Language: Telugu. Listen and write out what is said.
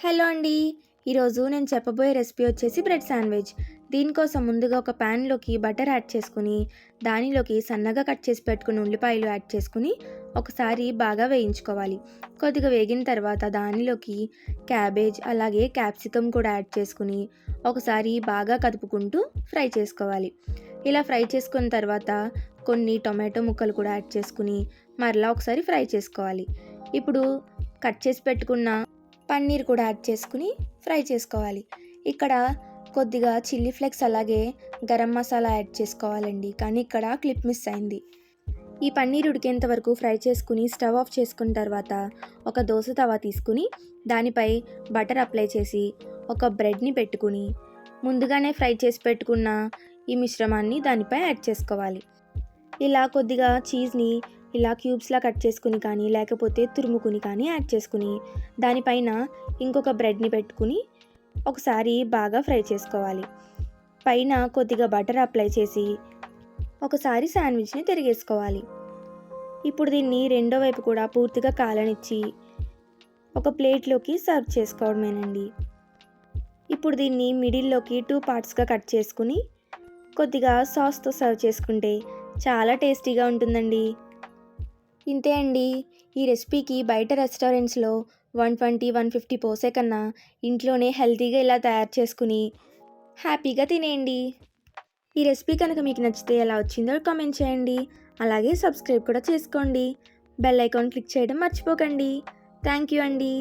హలో అండి. ఈరోజు నేను చెప్పబోయే రెసిపీ వచ్చేసి బ్రెడ్ శాండ్విచ్. దీనికోసం ముందుగా ఒక ప్యాన్లోకి బటర్ యాడ్ చేసుకుని దానిలోకి సన్నగా కట్ చేసి పెట్టుకుని ఉల్లిపాయలు యాడ్ చేసుకుని ఒకసారి బాగా వేయించుకోవాలి. కొద్దిగా వేగిన తర్వాత దానిలోకి క్యాబేజ్ అలాగే క్యాప్సికమ్ కూడా యాడ్ చేసుకుని ఒకసారి బాగా కదుపుకుంటూ ఫ్రై చేసుకోవాలి. ఇలా ఫ్రై చేసుకున్న తర్వాత కొన్ని టొమాటో ముక్కలు కూడా యాడ్ చేసుకుని మరలా ఒకసారి ఫ్రై చేసుకోవాలి. ఇప్పుడు కట్ చేసి పెట్టుకున్న పన్నీర్ కూడా యాడ్ చేసుకుని ఫ్రై చేసుకోవాలి. ఇక్కడ కొద్దిగా చిల్లీ ఫ్లేక్స్ అలాగే గరం మసాలా యాడ్ చేసుకోవాలండి. కానీ ఇక్కడ క్లిప్ మిస్ అయింది. ఈ పన్నీర్ ఉడికేంత వరకు ఫ్రై చేసుకుని స్టవ్ ఆఫ్ చేసుకున్న తర్వాత ఒక దోశ తవా తీసుకుని దానిపై బటర్ అప్లై చేసి ఒక బ్రెడ్ని పెట్టుకుని ముందుగానే ఫ్రై చేసి పెట్టుకున్న ఈ మిశ్రమాన్ని దానిపై యాడ్ చేసుకోవాలి. ఇలా కొద్దిగా చీజ్ని ఇలా క్యూబ్స్లా కట్ చేసుకుని కానీ లేకపోతే తురుముకుని కానీ యాడ్ చేసుకుని దానిపైన ఇంకొక బ్రెడ్ని పెట్టుకుని ఒకసారి బాగా ఫ్రై చేసుకోవాలి. పైన కొద్దిగా బటర్ అప్లై చేసి ఒకసారి శాండ్విచ్ని తిరిగేసుకోవాలి. ఇప్పుడు దీన్ని రెండో వైపు కూడా పూర్తిగా కాలనిచ్చి ఒక ప్లేట్లోకి సర్వ్ చేసుకోవడమేనండి. ఇప్పుడు దీన్ని మిడిల్లోకి టూ పార్ట్స్గా కట్ చేసుకుని కొద్దిగా సాస్తో సర్వ్ చేసుకుంటే చాలా టేస్టీగా ఉంటుందండి. ఇంతే అండి. ఈ రెసిపీకి బయట రెస్టారెంట్స్లో వన్ ట్వంటీ వన్ ఫిఫ్టీ పోసే కన్నా ఇంట్లోనే హెల్తీగా ఇలా తయారు చేసుకుని హ్యాపీగా తినేయండి. ఈ రెసిపీ కనుక మీకు నచ్చితే ఎలా వచ్చిందో కామెంట్ చేయండి. అలాగే సబ్స్క్రైబ్ కూడా చేసుకోండి. బెల్ ఐకాన్ క్లిక్ చేయడం మర్చిపోకండి. థ్యాంక్ యూ అండి.